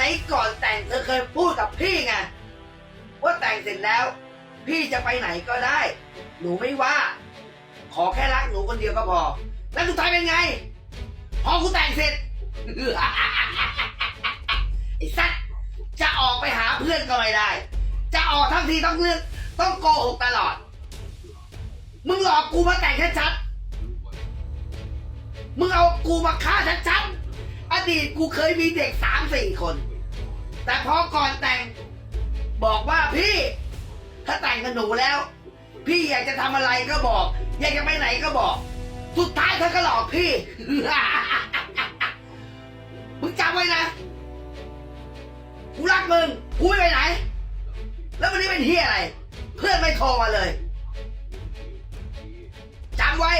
ไหนก่อนแต่งเธอเคยพูดกับพี่ไงว่าแต่งเสร็จแล้ว พี่จะไปไหนก็ได้ หนูไม่ว่า ขอแค่รักหนูคนเดียวก็พอ แล้วสุดท้ายเป็นไง พอกูแต่งเสร็จไอ้สัตว์จะออกไปหาเพื่อนก็ไม่ได้ จะออกทั้งทีต้องเลือกต้องโกหกตลอด มึงหลอกกูมาแต่งชัดๆมึงเอากูมาฆ่าชัดๆอดีตกูเคยมีเด็กสามสี่คน แต่พอก่อนแต่ง บอกว่าพี่ ถ้าแต่งกับหนูแล้ว พี่อยากจะทำอะไรก็บอก อยากจะไปไหนก็บอก สุดท้ายเธอก็หลอกพี่ มึงจำไว้นะ กูรักมึงกูไม่ไปไหน แล้ววันนี้เป็นเฮียอะไร เพื่อนไม่โทรมาเลยจำไว้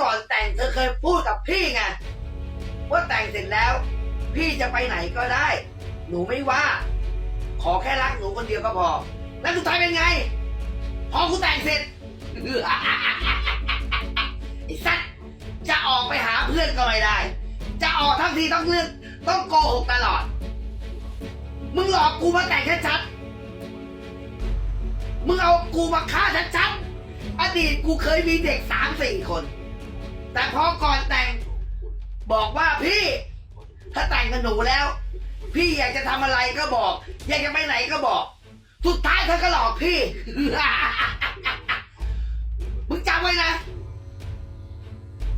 ก่อนแต่งเธอเคยพูดกับพี่ไงว่าแต่งเสร็จแล้ว พี่จะไปไหนก็ได้ หนูไม่ว่า ขอแค่รักหนูคนเดียวก็พอ แล้วสุดท้ายเป็นไง พอกูแต่งเสร็จไอ้สัตว์จะออกไปหาเพื่อนก็ไม่ได้ จะออกทั้งทีต้องเลือกต้องโกหกตลอด มึงหลอกกูมาแต่งแค่ชัดมึงเอากูมาฆ่าชัดๆอดีตกูเคยมีเด็กสามสี่คน แต่พอก่อนแต่ง บอกว่าพี่ ถ้าแต่งกับหนูแล้ว พี่อยากจะทำอะไรก็บอก อยากจะไปไหนก็บอก สุดท้ายเธอก็หลอกพี่ มึงจำไว้นะ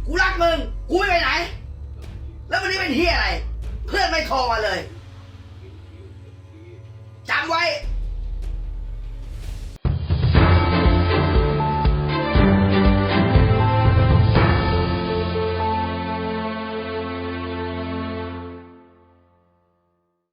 กูรักมึง กูไม่ไปไหน แล้ววันนี้เป็นเฮียอะไร เพื่อนไม่โทรมาเลยจำไว้